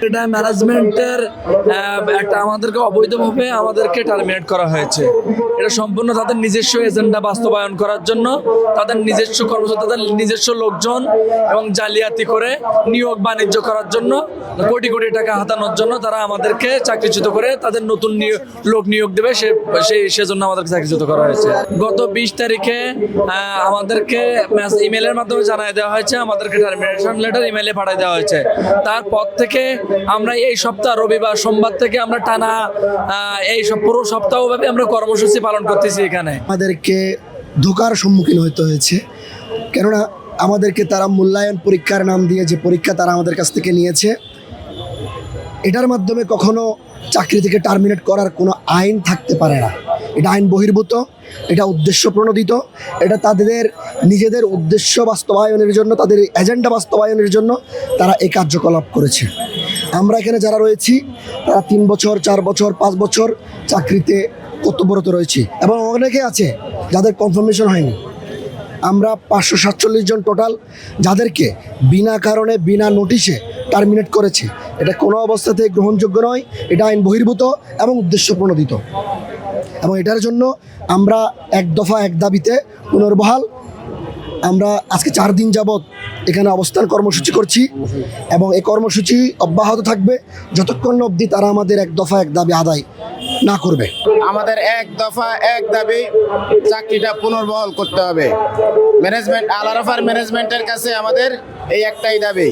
মেনে ম্যানেজমেন্টের একটা আমাদেরকে অবৈধভাবে আমাদেরকে টার্মিনেট করা হয়েছে। এটা সম্পূর্ণ তাদের নিজস্ব এজেন্ডা বাস্তবায়ন করার জন্য। তাদের নিজস্ব কর্মচারী তাদের নিজস্ব লোকজন এবং জালিয়াতি করে নিয়োগ বাণিজ্য করার জন্য, কোটি কোটি টাকা হাতানোর জন্য তারা আমাদেরকে চাকরিচ্যুত করে তাদের নতুন লোক নিয়োগ দেবে। সে সেই সেজন্য আমাদেরকে চাকরিচ্যুত করা হয়েছে। গত বিশ তারিখে আমাদেরকে ইমেলের মাধ্যমে জানাই দেওয়া হয়েছে, আমাদেরকে টার্মিনেশন লেটার ইমেলে পাঠিয়ে দেওয়া হয়েছে। তারপর থেকে আমরা এই সপ্তাহ, রবিবার, সোমবার থেকে আমরা টানা এই পুরো সপ্তাহব্যাপী আমরা কর্মসূচি পালন করতেছি এখানে। আমাদেরকে ধোকার সম্মুখীন হতে হয়েছে। কেননা আমাদেরকে তারা মূল্যায়ন পরীক্ষার নাম দিয়ে যে পরীক্ষা তারা আমাদের কাছ থেকে নিয়েছে এটার মাধ্যমে কখনো চাকরি থেকে টার্মিনেট করার কোনো আইন থাকতে পারে না। এটা আইন বহির্ভূত, এটা উদ্দেশ্য প্রণোদিত, এটা তাদের নিজেদের উদ্দেশ্য বাস্তবায়নের জন্য, তাদের এজেন্ডা বাস্তবায়নের জন্য তারা এই কার্যকলাপ করেছে। আমরা এখানে যারা রয়েছি, তারা তিন বছর, চার বছর, পাঁচ বছর চাকরিতে কর্তব্যরত রয়েছি। এবং অনেকে আছে যাদের কনফার্মেশন হয়নি। আমরা পাঁচশো সাতচল্লিশ জন টোটাল যাদেরকে বিনা কারণে, বিনা নোটিশে টার্মিনেট করেছে। এটা কোনো অবস্থাতে গ্রহণযোগ্য নয়, এটা আইন বহির্ভূত এবং উদ্দেশ্য প্রণোদিত এবং এটার জন্য আমরা এক দফা, এক দাবিতে পুনর্বহাল। আমরা আজকে চার দিন যাবৎ এখানে অবস্থান কর্মসূচি করছি এবং এই কর্মসূচি অব্যাহত থাকবে। যতক্ষণ অবধি তারা আমাদের এক দফা, এক দাবি আদায় না করবে। আমাদের এক দফা, এক দাবি, চাকরিটা পুনর্বহাল করতে হবে। ম্যানেজমেন্ট আলারফার ম্যানেজমেন্টের কাছে আমাদের এই একটাই দাবি।